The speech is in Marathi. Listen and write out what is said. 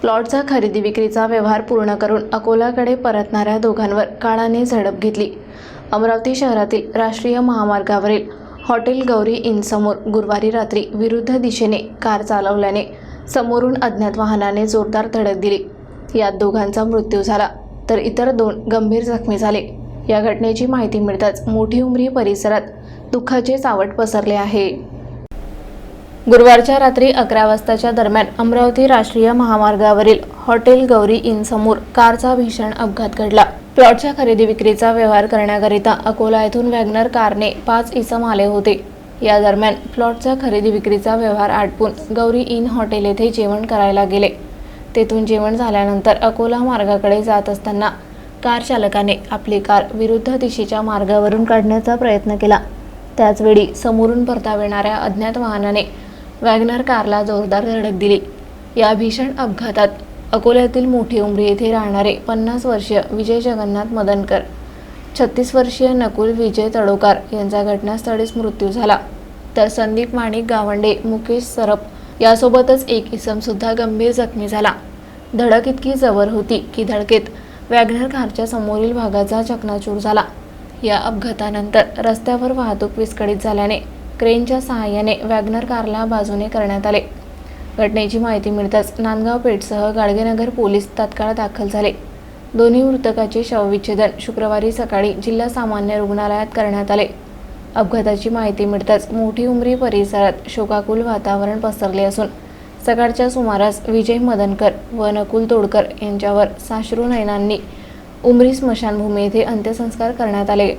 प्लॉटचा खरेदी विक्रीचा व्यवहार पूर्ण करून अकोलाकडे परतणाऱ्या दोघांवर काळाने झडप घेतली. अमरावती शहरातील राष्ट्रीय महामार्गावरील हॉटेल गौरी इनसमोर गुरुवारी रात्री विरुद्ध दिशेने कार चालवल्याने समोरून अज्ञात वाहनाने जोरदार धडक दिली. यात दोघांचा मृत्यू झाला तर इतर दोन गंभीर जखमी झाले. या घटनेची माहिती मिळताच मोठी उमरी परिसरात दुःखाचे सावट पसरले आहे. गुरुवारच्या रात्री अकरा वाजताच्या दरम्यान अमरावती राष्ट्रीय महामार्गावरील हॉटेल गौरी इन समोर कारचा भीषण अपघात घडला. प्लॉटच्या खरेदी विक्रीचा व्यवहार करण्याकरिता अकोला येथून वॅगनर कारने पाच इसम आले होते. या दरम्यान प्लॉटचा खरेदी विक्रीचा व्यवहार आटपून गौरी इन हॉटेल येथे जेवण करायला गेले. तेथून जेवण झाल्यानंतर अकोला मार्गाकडे जात असताना कार चालकाने आपली कार विरुद्ध दिशेच्या मार्गावरून काढण्याचा प्रयत्न केला. त्याचवेळी समोरून परताव येणाऱ्या अज्ञात वाहनाने वॅगनर कारला जोरदार धडक दिली. या भीषण अपघातात अकोल्यातील मोठी उमरी येथे राहणारे पन्नास वर्षीय विजय जगन्नाथ मदनकर छत्तीस वर्षीय नकुल विजय तडोकार यांचा घटनास्थळीच मृत्यू झाला. तर संदीप माणिक गावंडे मुकेश सरप यासोबतच एक इसमसुद्धा गंभीर जखमी झाला. धडक इतकी जवळ होती की धडकेत वॅगनर कारच्या समोरील भागाचा चकनाचूर झाला. या अपघातानंतर रस्त्यावर वाहतूक विस्कळीत झाल्याने क्रेनच्या सहाय्याने वॅगनर कारला बाजूने करण्यात आले. घटनेची माहिती मिळताच नांदगाव पेठसह गाडगेनगर पोलीस तात्काळ दाखल झाले. दोन्ही मृतकाचे शवविच्छेदन शुक्रवारी सकाळी जिल्हा सामान्य रुग्णालयात करण्यात आले. अपघाताची माहिती मिळताच मोठी उमरी परिसरात शोकाकुल वातावरण पसरले असून सकाळच्या सुमारास विजय मदनकर व नकुल तोडकर यांच्यावर साश्रू नयनांनी उमरी स्मशानभूमी येथे अंत्यसंस्कार करण्यात आले.